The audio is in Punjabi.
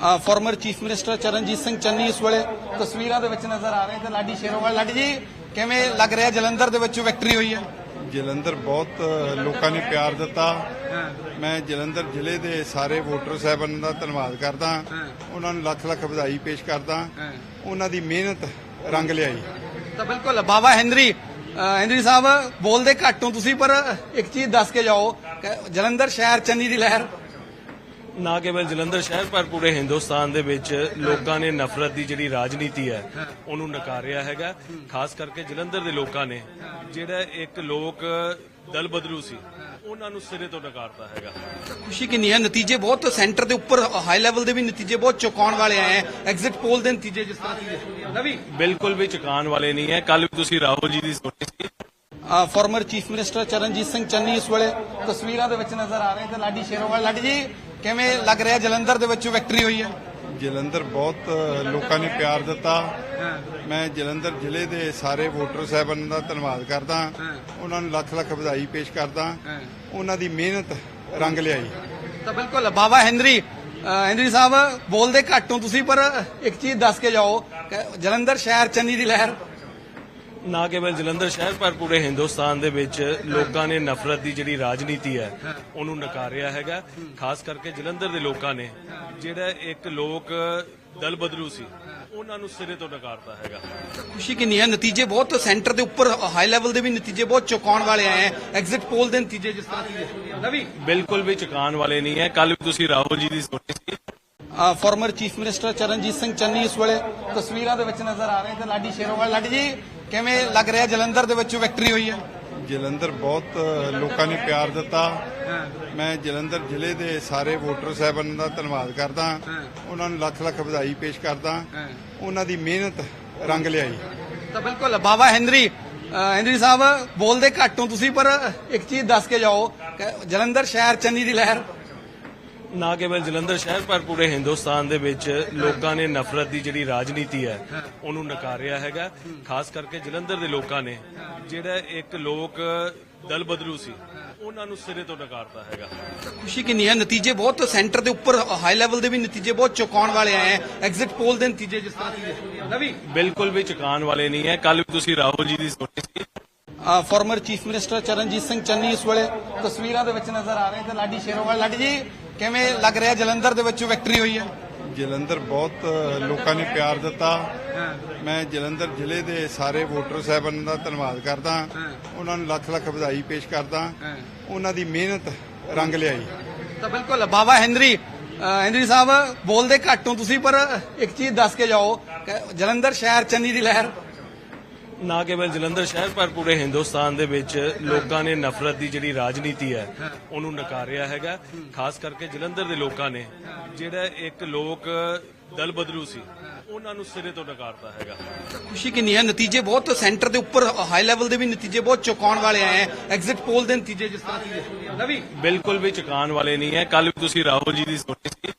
Former chief minister Charanjit Singh Channi ਇਸ ਵੇਲੇ ਤਸਵੀਰਾਂ ਦੇ ਵਿੱਚ ਨਜ਼ਰ ਆ ਰਹੇ ਤੇ ਲਾਡੀ ਸ਼ੇਰੋਵਾਲ ਲਾਡੀ ਜੀ ਕਿਵੇਂ ਲੱਗ ਰਿਹਾ ਜਲੰਧਰ ਦੇ ਵਿੱਚ ਵਿਕਟਰੀ ਹੋਈ ਹੈ? ਜਲੰਧਰ ਬਹੁਤ ਲੋਕਾਂ ਨੇ ਪਿਆਰ ਦਿੱਤਾ। ਮੈਂ ਜਲੰਧਰ ਜ਼ਿਲ੍ਹੇ ਦੇ ਸਾਰੇ ਵੋਟਰ ਸਾਹਿਬਾਨਾਂ ਦਾ ਧੰਨਵਾਦ ਕਰਦਾ। ਉਹਨਾਂ ਨੂੰ ਲੱਖ ਲੱਖ ਵਧਾਈ ਪੇਸ਼ ਕਰਦਾ। ਉਹਨਾਂ ਦੀ ਮਿਹਨਤ ਰੰਗ ਲਿਆਈ। ਤਾਂ ਬਿਲਕੁਲ ਬਾਬਾ ਹੈਨਰੀ ਹੈਨਰੀ ਸਾਹਿਬ ਬੋਲਦੇ ਘੱਟ ਹੋ ਤੁਸੀਂ ਪਰ ਇੱਕ ਚੀਜ਼ ਦੱਸ ਕੇ ਜਾਓ ਜਲੰਧਰ ਸ਼ਹਿਰ ਚੰਨੀ ਦੀ ਲਹਿਰ ਨਾ ਕੇਵਲ ਜਲੰਧਰ ਸ਼ਹਿਰ ਪਰ ਪੂਰੇ ਹਿੰਦੁਸਤਾਨ ਦੇ ਵਿੱਚ ਲੋਕਾਂ ਨੇ ਨਫ਼ਰਤ ਦੀ ਜਿਹੜੀ ਰਾਜਨੀਤੀ ਹੈ ਉਹਨੂੰ ਨਕਾਰਿਆ ਹੈਗਾ। ਖਾਸ ਕਰਕੇ ਜਲੰਧਰ ਦੇ ਲੋਕਾਂ ਨੇ ਜਿਹੜਾ ਇੱਕ ਲੋਕ ਦਲ ਬਦਲੂ ਸੀ ਉਹਨਾਂ ਨੂੰ ਸਿਰੇ ਤੋਂ ਨਕਾਰਤਾ ਹੈਗਾ। ਖੁਸ਼ੀ ਕਿੰਨੀ ਹੈ? ਨਤੀਜੇ ਬਹੁਤ ਸੈਂਟਰ ਦੇ ਉੱਪਰ ਹਾਈ ਲੈਵਲ ਦੇ ਵੀ ਨਤੀਜੇ ਬਹੁਤ ਚੁਕਾਉਣ ਵਾਲੇ ਆਏ ਐਗਜ਼ਿਟ ਪੋਲ ਦੇ ਨਤੀਜੇ ਜਿਸ ਤਰ੍ਹਾਂ ਦੀ ਨਵੀ? ਬਿਲਕੁਲ ਵੀ ਚੁਕਾਉਣ ਵਾਲੇ ਨਹੀਂ ਹੈ। ਕੱਲ ਵੀ ਤੁਸੀਂ ਰਾਹੁਲ ਜੀ ਦੀ ਸੁਣੀ ਸੀ। Former chief minister Charanjit Singh Channi ਇਸ ਵੇਲੇ ਤਸਵੀਰਾਂ ਦੇ ਵਿੱਚ ਨਜ਼ਰ ਆ ਰਹੇ ਤੇ ਲਾਡੀ ਸ਼ੇਰੋਵਾਲ ਲਾਡੀ ਜੀ ਕਿਵੇਂ ਲੱਗ ਰਿਹਾ ਜਲੰਧਰ ਦੇ ਵਿੱਚ ਵਿਕਟਰੀ ਹੋਈ ਹੈ? ਜਲੰਧਰ ਬਹੁਤ ਲੋਕਾਂ ਨੇ ਪਿਆਰ ਦਿੱਤਾ। ਮੈਂ ਜਲੰਧਰ ਜ਼ਿਲ੍ਹੇ ਦੇ ਸਾਰੇ ਵੋਟਰ ਸਾਹਿਬਾਨਾਂ ਦਾ ਧੰਨਵਾਦ ਕਰਦਾ। ਉਹਨਾਂ ਨੂੰ ਲੱਖ ਲੱਖ ਵਧਾਈ ਪੇਸ਼ ਕਰਦਾ। ਉਹਨਾਂ ਦੀ ਮਿਹਨਤ ਰੰਗ ਲਿਆਈ। ਤਾਂ ਬਿਲਕੁਲ ਬਾਬਾ ਹੈਨਰੀ ਹੈਨਰੀ ਸਾਹਿਬ ਬੋਲਦੇ ਘੱਟ ਹੋ ਤੁਸੀਂ ਪਰ ਇੱਕ ਚੀਜ਼ ਦੱਸ ਕੇ ਜਾਓ ਜਲੰਧਰ ਸ਼ਹਿਰ ਚੰਨੀ ਦੀ ਲਹਿਰ ਨਾ ਕੇਵਲ ਜਲੰਧਰ ਸ਼ਹਿਰ ਪਰ ਪੂਰੇ ਹਿੰਦੁਸਤਾਨ ਦੇ ਵਿੱਚ ਲੋਕਾਂ ਨੇ ਨਫ਼ਰਤ ਦੀ ਜਿਹੜੀ ਰਾਜਨੀਤੀ ਹੈ ਉਹਨੂੰ ਨਕਾਰਿਆ ਹੈਗਾ। ਖਾਸ ਕਰਕੇ ਜਲੰਧਰ ਦੇ ਲੋਕਾਂ ਨੇ ਜਿਹੜਾ ਇੱਕ ਲੋਕ ਦਲ ਬਦਲੂ ਸੀ ਉਹਨਾਂ ਨੂੰ ਸਿਰੇ ਤੋਂ ਨਕਾਰਤਾ ਹੈਗਾ। ਖੁਸ਼ੀ ਕਿੰਨੀ ਹੈ? ਨਤੀਜੇ ਬਹੁਤ ਸੈਂਟਰ ਦੇ ਉੱਪਰ ਹਾਈ ਲੈਵਲ ਦੇ ਵੀ ਨਤੀਜੇ ਬਹੁਤ ਚੁਕਾਉਣ ਵਾਲੇ ਆਏ ਹੈ। ਐਗਜ਼ਿਟ ਪੋਲ ਦੇ ਨਤੀਜੇ ਜਿਸ ਤਰ੍ਹਾਂ ਦੀ ਨਵੀ ਬਿਲਕੁਲ ਵੀ ਚੁਕਾਉਣ ਵਾਲੇ ਨਹੀਂ ਹੈ। ਕੱਲ ਵੀ ਤੁਸੀਂ ਰਾਹੁਲ ਜੀ ਦੀ ਸੁਣੀ ਸੀ। Former chief minister Charanjit Singh Channi ਇਸ ਵੇਲੇ ਤਸਵੀਰਾਂ ਦੇ ਵਿੱਚ ਨਜ਼ਰ ਆ ਰਹੇ ਤੇ ਲਾਡੀ ਸ਼ੇਰੋਵਾਲ ਲਾਡੀ ਜੀ ਕਿਵੇਂ ਲੱਗ ਰਿਹਾ ਜਲੰਧਰ ਦੇ ਵਿੱਚ ਵਿਕਟਰੀ ਹੋਈ ਹੈ? ਜਲੰਧਰ ਬਹੁਤ ਲੋਕਾਂ ਨੇ ਪਿਆਰ ਦਿੱਤਾ। ਮੈਂ ਜਲੰਧਰ ਜ਼ਿਲ੍ਹੇ ਦੇ ਸਾਰੇ ਵੋਟਰ ਸਾਹਿਬਾਨਾਂ ਦਾ ਧੰਨਵਾਦ ਕਰਦਾ। ਉਹਨਾਂ ਨੂੰ ਲੱਖ ਲੱਖ ਵਧਾਈ ਪੇਸ਼ ਕਰਦਾ। ਉਹਨਾਂ ਦੀ ਮਿਹਨਤ ਰੰਗ ਲਿਆਈ। ਤਾਂ ਬਿਲਕੁਲ ਬਾਬਾ ਹੈਨਰੀ ਹੈਨਰੀ ਸਾਹਿਬ ਬੋਲਦੇ ਘੱਟ ਹੋ ਤੁਸੀਂ ਪਰ ਇੱਕ ਚੀਜ਼ ਦੱਸ ਕੇ ਜਾਓ ਜਲੰਧਰ ਸ਼ਹਿਰ ਚੰਨੀ ਦੀ ਲਹਿਰ ਨਾ ਕੇਵਲ ਜਲੰਧਰ ਸ਼ਹਿਰ ਪਰ ਪੂਰੇ ਹਿੰਦੁਸਤਾਨ ਦੇ ਵਿੱਚ ਲੋਕਾਂ ਨੇ ਨਫ਼ਰਤ ਦੀ ਜਿਹੜੀ ਰਾਜਨੀਤੀ ਹੈ ਉਹਨੂੰ ਨਕਾਰਿਆ ਹੈਗਾ। ਖਾਸ ਕਰਕੇ ਜਲੰਧਰ ਦੇ ਲੋਕਾਂ ਨੇ ਜਿਹੜਾ ਇੱਕ ਲੋਕ ਦਲ ਬਦਲੂ ਸੀ ਉਹਨਾਂ ਨੂੰ ਸਿਰੇ ਤੋਂ ਨਕਾਰਤਾ ਹੈਗਾ। ਖੁਸ਼ੀ ਕਿੰਨੀ ਹੈ? ਨਤੀਜੇ ਬਹੁਤ ਸੈਂਟਰ ਦੇ ਉੱਪਰ ਹਾਈ ਲੈਵਲ ਦੇ ਵੀ ਨਤੀਜੇ ਬਹੁਤ ਚੁਕਾਉਣ ਵਾਲੇ ਆਏ ਹੈ। ਐਗਜ਼ਿਟ ਪੋਲ ਦੇ ਨਤੀਜੇ ਜਿਸ ਤਰ੍ਹਾਂ ਦੀ ਨਵੀ? ਬਿਲਕੁਲ ਵੀ ਚੁਕਾਉਣ ਵਾਲੇ ਨਹੀਂ ਹੈ। ਕੱਲ ਵੀ ਤੁਸੀਂ ਰਾਹੁਲ ਜੀ ਦੀ ਸੁਣੀ ਸੀ। Former chief minister Charanjit Singh Channi ਇਸ ਵੇਲੇ ਤਸਵੀਰਾਂ ਦੇ ਵਿੱਚ ਨਜ਼ਰ ਆ ਰਹੇ ਤੇ ਲਾਡੀ ਸ਼ੇਰੋਵਾਲ। ਲਾਡੀ ਜੀ ਕਿਵੇਂ ਲੱਗ ਰਿਹਾ ਜਲੰਧਰ ਦੇ ਵਿੱਚ ਵਿਕਟਰੀ ਹੋਈ ਹੈ? ਜਲੰਧਰ ਬਹੁਤ ਲੋਕਾਂ ਨੇ ਪਿਆਰ ਦਿੱਤਾ। ਮੈਂ ਜਲੰਧਰ ਜ਼ਿਲ੍ਹੇ ਦੇ ਸਾਰੇ ਵੋਟਰ ਸਾਹਿਬਾਨਾਂ ਦਾ ਧੰਨਵਾਦ ਕਰਦਾ। ਉਹਨਾਂ ਨੂੰ ਲੱਖ ਲੱਖ ਵਧਾਈ ਪੇਸ਼ ਕਰਦਾ। ਉਹਨਾਂ ਦੀ ਮਿਹਨਤ ਰੰਗ ਲਿਆਈ। ਤਾਂ ਬਿਲਕੁਲ ਬਾਬਾ ਹੈਨਰੀ ਹੈਨਰੀ ਸਾਹਿਬ ਬੋਲਦੇ ਘੱਟ ਹੋ ਤੁਸੀਂ ਪਰ ਇੱਕ ਚੀਜ਼ ਦੱਸ ਕੇ ਜਾਓ ਜਲੰਧਰ ਸ਼ਹਿਰ ਚੰਨੀ ਦੀ ਲਹਿਰ ਨਾ ਕੇਵਲ ਜਲੰਧਰ ਸ਼ਹਿਰ ਪਰ ਪੂਰੇ ਹਿੰਦੁਸਤਾਨ ਦੇ ਵਿੱਚ ਲੋਕਾਂ ਨੇ ਨਫ਼ਰਤ ਦੀ ਜਿਹੜੀ ਰਾਜਨੀਤੀ ਹੈ ਉਹਨੂੰ ਨਕਾਰਿਆ ਹੈਗਾ। ਖਾਸ ਕਰਕੇ ਜਲੰਧਰ ਦੇ ਲੋਕਾਂ ਨੇ ਜਿਹੜਾ ਇੱਕ ਲੋਕ ਦਲ ਬਦਲੂ ਸੀ ਉਹਨਾਂ ਨੂੰ ਸਿਰੇ ਤੋਂ ਨਕਾਰਤਾ ਹੈਗਾ। ਖੁਸ਼ੀ ਕਿੰਨੀ ਹੈ? ਨਤੀਜੇ ਬਹੁਤ ਸੈਂਟਰ ਦੇ ਉੱਪਰ ਹਾਈ ਲੈਵਲ ਦੇ ਵੀ ਨਤੀਜੇ ਬਹੁਤ ਚੁਕਾਉਣ ਵਾਲੇ ਆਏ ਐਗਜ਼ਿਟ ਪੋਲ ਦੇ ਨਤੀਜੇ ਜਿਸ ਤਰ੍ਹਾਂ ਨਵੀ? ਬਿਲਕੁਲ ਵੀ ਚੁਕਾਉਣ ਵਾਲੇ ਨਹੀਂ ਹੈ। ਕੱਲ ਵੀ ਤੁਸੀਂ ਰਾਹੁਲ ਜੀ ਦੀ ਸੁਣੀ ਸੀ।